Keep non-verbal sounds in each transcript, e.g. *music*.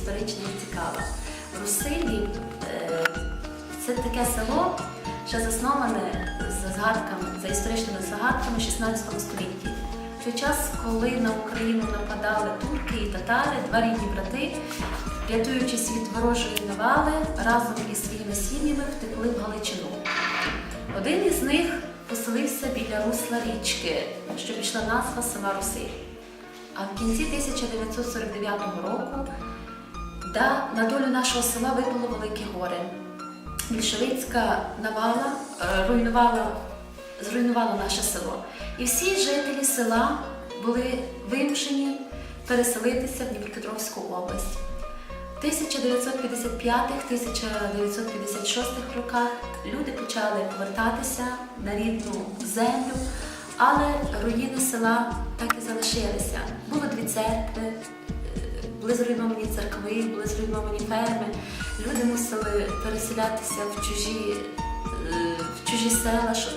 історична і цікава. Русилів е, це таке село, що засноване за згадками, за історичними загадками в 16 столітті. В той час, коли на Україну нападали турки і татари, два рідні брати, рятуючись від ворожої навали, разом із своїми сім'ями втекли в Галичину. Один із них поселився біля русла річки, що пішла назва села Руси. А в кінці 1949 року да, на долю нашого села випало велике горе. Більшовицька навала е, руйнувала, зруйнувала наше село. І всі жителі села були вимушені переселитися в Дніпропетровську область. В 1955-1956 роках люди почали повертатися на рідну землю, але руїни села так і залишилися. Було дві церкви, були зруйновані церкви, були зруйновані ферми. Люди мусили переселятися в чужі, е, в чужі села, щоб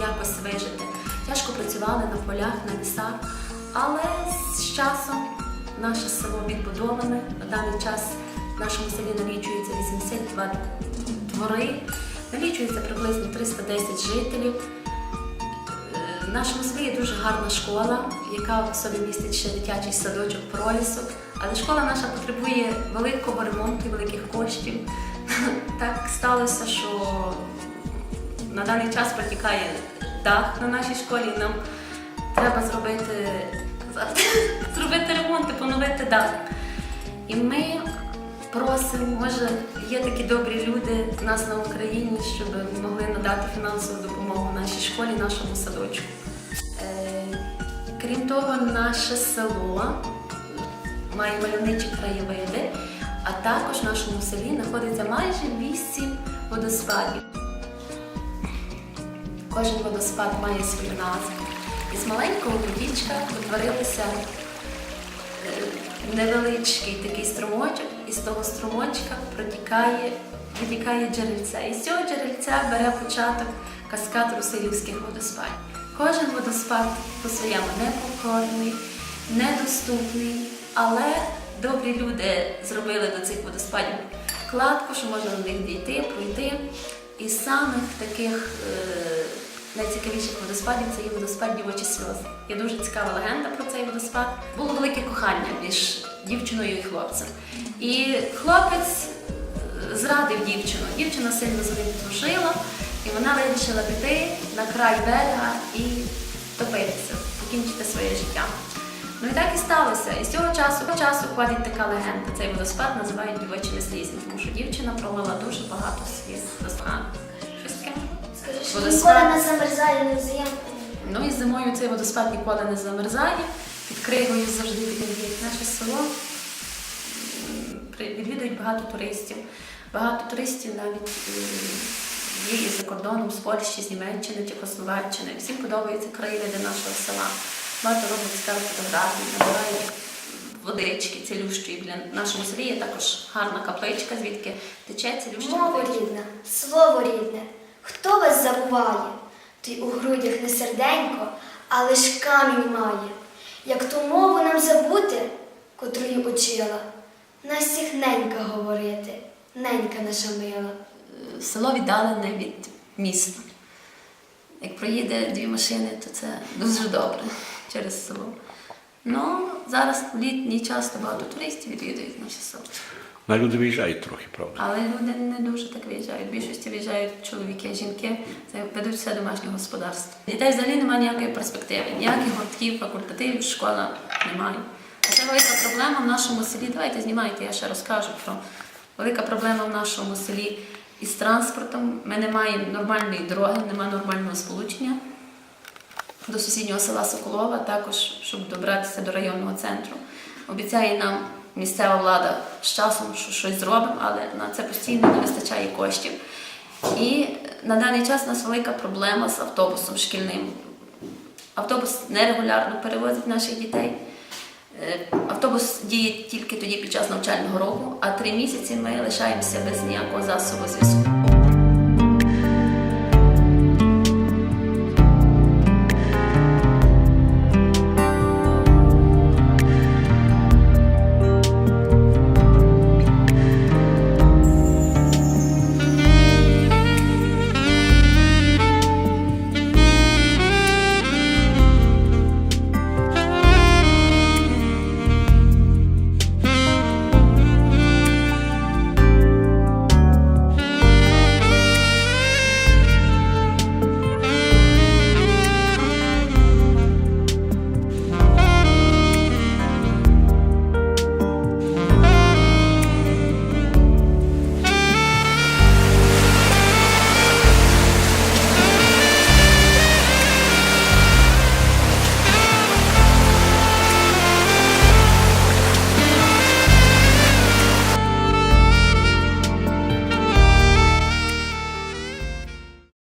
якось вижити. Тяжко працювали на полях, на лісах, але з часом наше село відбудоване. На даний час в нашому селі налічується 82 двори, налічується приблизно 310 жителів. Нашому селі є дуже гарна школа, яка в собі містить ще дитячий садочок пролісок. Але школа наша потребує великого ремонту, великих коштів. *laughs* Так сталося, що на даний час протікає дах на нашій школі. і Нам треба зробити, *laughs* зробити ремонт і поновити дах. І ми просимо, може, є такі добрі люди в нас на Україні, щоб могли надати фінансову допомогу нашій школі, нашому садочку. Е, Крім того, наше село має мальовничі краєвиди, а також в нашому селі знаходиться майже 8 водоспадів. Кожен водоспад має свою назву. Із маленького водічка утворилися е, невеличкий такий струмочок, і з того струмочка протікає, витікає джерельце. І з цього джерельця бере початок каскад Русилівських водоспадів. Кожен водоспад по-своєму непокорний, недоступний, але добрі люди зробили до цих водоспадів кладку, що можна до них дійти, пройти. І з самих таких е, найцікавіших водоспадів це є водоспад Дівочі сльози. Є дуже цікава легенда про цей водоспад. Було велике кохання між дівчиною і хлопцем. І хлопець е, зрадив дівчину. Дівчина сильно за ним дружила, і вона вирішила піти на край берега і топитися, покінчити своє життя. Ну і так і сталося. І з цього часу часу ходить така легенда. Цей водоспад називають дівочими слізі, тому що дівчина пролила дуже багато сліз до. Щось таке. Скажи, що Водоспад. ніколи не замерзає, не взаємно. Ну і зимою цей водоспад ніколи не замерзає. Під кригою завжди відвідують наше село. Відвідують багато туристів. Багато туристів навіть є із за кордоном, з Польщі, з Німеччини, Чехословаччини. Всім подобаються краєвиди нашого села. Багато роблять цікаві фотографії, набирають водички цілющої. Біля нашому селі є також гарна капличка, звідки тече цілюща Мова водичка. рідна, слово рідне. Хто вас забуває? Той у грудях не серденько, а лиш камінь має. Як ту мову нам забути, котрою учила, нас всіх ненька говорити, ненька наша мила. Село віддалене від міста. Як проїде дві машини, то це дуже добре через село. Ну, зараз в літній час багато туристів відвідують наше село. На люди виїжджають трохи, правда. Але люди не дуже так виїжджають. В більшості виїжджають чоловіки, жінки, це ведуть все домашнє господарство. Дітей взагалі немає ніякої перспективи, ніяких гуртків, факультативів, школа немає. Це велика проблема в нашому селі. Давайте знімайте, я ще розкажу про велика проблема в нашому селі із транспортом. Ми не маємо нормальної дороги, немає нормального сполучення до сусіднього села Соколова, також щоб добратися до районного центру. Обіцяє нам місцева влада з часом, що щось зробимо, але на це постійно не вистачає коштів. І на даний час у нас велика проблема з автобусом шкільним. Автобус нерегулярно перевозить наших дітей. Е, Автобус діє тільки тоді під час навчального року, а три місяці ми лишаємося без ніякого засобу зв'язку.